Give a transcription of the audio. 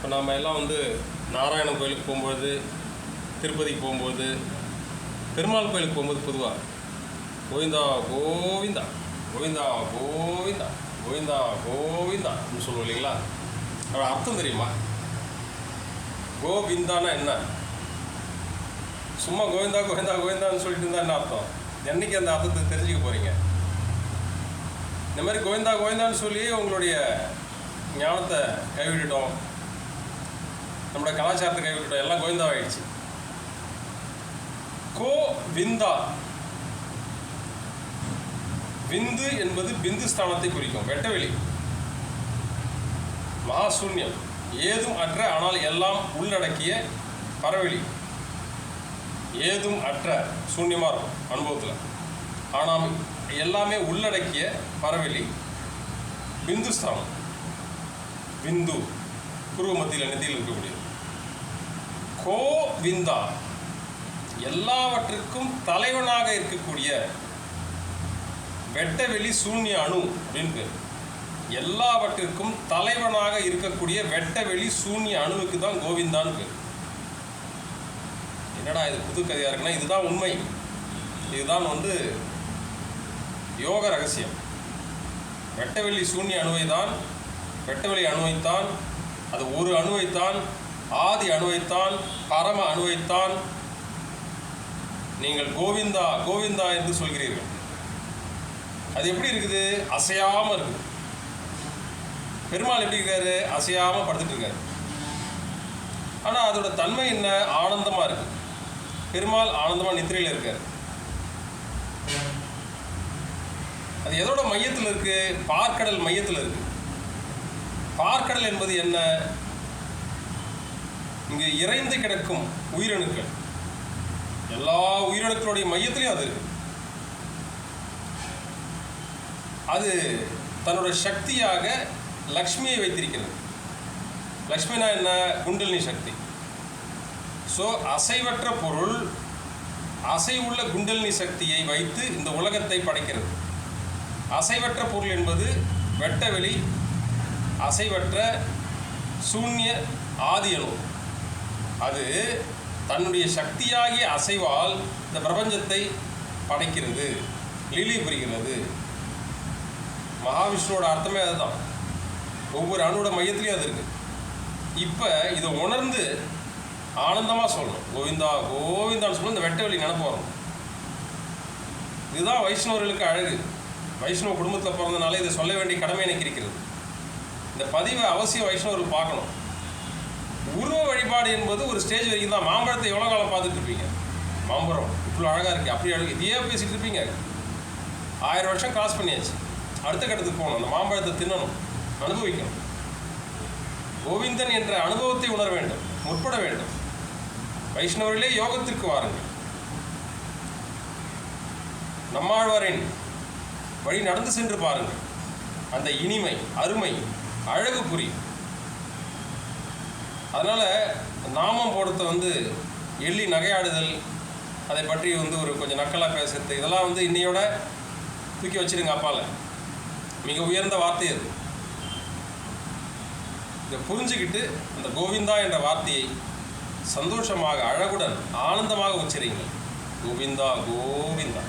இப்போ நாம் எல்லாம் வந்து நாராயணன் கோயிலுக்கு போகும்போது திருப்பதிக்கு போகும்போது பெருமாள் கோயிலுக்கு போகும்போது பொதுவாக கோவிந்தா கோவிந்தா கோவிந்தா கோவிந்தா கோவிந்தா கோவிந்தா அப்படின்னு சொல்லுவோம் இல்லைங்களா? அதோட அர்த்தம் தெரியுமா? கோவிந்தானா என்ன? சும்மா கோவிந்தா கோவிந்தா கோவிந்தான்னு சொல்லிட்டு இருந்தா என்ன அர்த்தம்? என்னைக்கு அந்த அர்த்தத்தை தெரிஞ்சுக்க போறீங்க? இந்த மாதிரி கோவிந்தா கோவிந்தான்னு சொல்லி உங்களுடைய ஞானத்தை கைவிட்டுட்டோம். நம்மளோட கலாச்சாரத்தை கைவிட்டுட்டோம் எல்லாம் கோவிந்தாவாயிடுச்சு. கோ விந்தா விந்து என்பது பிந்து ஸ்தானத்தை குறிக்கும். வெட்டவெளி. மகாசூன்யம். ஏதும் அற்ற ஆனால் எல்லாம் உள்ளடக்கிய பரவெளி. ஏதும் அற்ற சூன்யமாக இருக்கும் அனுபவத்தில். ஆனால் எல்லாமே உள்ளடக்கிய பரவெளி. பிந்து ஸ்தானம். பிந்து குருவ மத்தியில் நெத்தியில் இருக்கக்கூடியது கோவிந்தா. எல்லாவற்றிற்கும் தலைவனாக இருக்கக்கூடிய வெட்டவெளி சூன்ய அணு அப்படின்னு பேர். எல்லாவற்றிற்கும் தலைவனாக இருக்கக்கூடிய வெட்டவெளி சூன்ய அணுவுக்கு தான் கோவிந்தான்னு பேர். என்னடா இது புது கதையாக இருக்குன்னா இதுதான் உண்மை. இதுதான் வந்து யோக ரகசியம். வெட்டவெளி சூன்ய அணுவை தான் வெட்டவெளி அணுவைத்தான் அது ஒரு அணுவைத்தான் ஆதி அணுவைத்தான் பரம அணுவைத்தான் நீங்கள் கோவிந்தா கோவிந்தா என்று சொல்கிறீர்கள். அது எப்படி இருக்குது? அசையாமல் இருக்குது. பெருமாள் எப்படி இருக்காரு? அசையாமல் படுத்துட்டு இருக்காரு. ஆனால் அதோட தன்மை என்ன? ஆனந்தமா இருக்கு. பெருமாள் ஆனந்தமா நித்திரையில் இருக்கார். அது எதோட மையத்தில் இருக்கு? பார்க்கடல் மையத்தில் இருக்கு. பார்க்கடல் என்பது என்ன? இங்கே இறைந்து கிடக்கும் உயிரணுக்கள். எல்லா உயிரணுக்களுடைய மையத்திலையும் அது இருக்கு. அது தன்னோட சக்தியாக லக்ஷ்மியை வைத்திருக்கிறது. லக்ஷ்மினா என்ன? குண்டலினி சக்தி. ஸோ அசைவற்ற பொருள் அசைவுள்ள குண்டலினி சக்தியை வைத்து இந்த உலகத்தை படைக்கிறது. அசைவற்ற பொருள் என்பது வெட்டவெளி அசைவற்ற சூன்ய ஆதியணு அது தன்னுடைய சக்தியாகிய அசைவால் இந்த பிரபஞ்சத்தை படைக்கிறது லீலி புரிகிறது. மகாவிஷ்ணுவோட அர்த்தமே அதுதான். ஒவ்வொரு அணுவோட மையத்திலையும் அது இருக்கு. இப்போ இதை உணர்ந்து ஆனந்தமாக சொல்லணும். கோவிந்தா கோவிந்தான்னு சொல்லி இந்த வெட்ட வெளி நினப்பு இதுதான் வைஷ்ணவர்களுக்கு அழகு. வைஷ்ணவ குடும்பத்தில் பிறந்தனால இதை சொல்ல வேண்டிய கடமை எனக்கு இருக்கிறது. இந்த பதிவை அவசியம் வைஷ்ணவர்கள் பார்க்கணும். உருவ வழிபாடு என்பது ஒரு ஸ்டேஜ் வரைக்கும் தான். மாம்பழத்தை எவ்வளோ காலம் பார்த்துட்டு இருப்பீங்க? மாம்பழம். இவ்வளோ அழகாக இருக்குது அப்படி அழகு. இதையே பேசிகிட்டு இருப்பீங்க. ஆயிரம் வருஷம் கிராஸ் பண்ணியாச்சு. அடுத்த கட்டத்துக்கு போகணும். அந்த மாம்பழத்தை தின்னணும். அனுபவிக்கணும். கோவிந்தன் என்ற அனுபவத்தை உணர வேண்டும். முற்பட வேண்டும். வைஷ்ணவர்களே யோகத்திற்கு வாருங்கள். நம்மாழ்வாரின் வழி நடந்து சென்று பாருங்கள். அந்த இனிமை அருமை அழகு புரியும் அதனால் நாமம் போடுறத வந்து எள்ளி நகையாடுதல் அதை பற்றி வந்து ஒரு கொஞ்சம் நக்கலாக பேசுறது இதெல்லாம் வந்து இன்னையோட தூக்கி வச்சிருங்க அப்பால. மிக உயர்ந்த வார்த்தை அது. இதை புரிஞ்சுக்கிட்டு அந்த கோவிந்தா என்ற வார்த்தையை சந்தோஷமாக அழகுடன் ஆனந்தமாக உச்சரிங்கள் கோவிந்தா கோவிந்தா.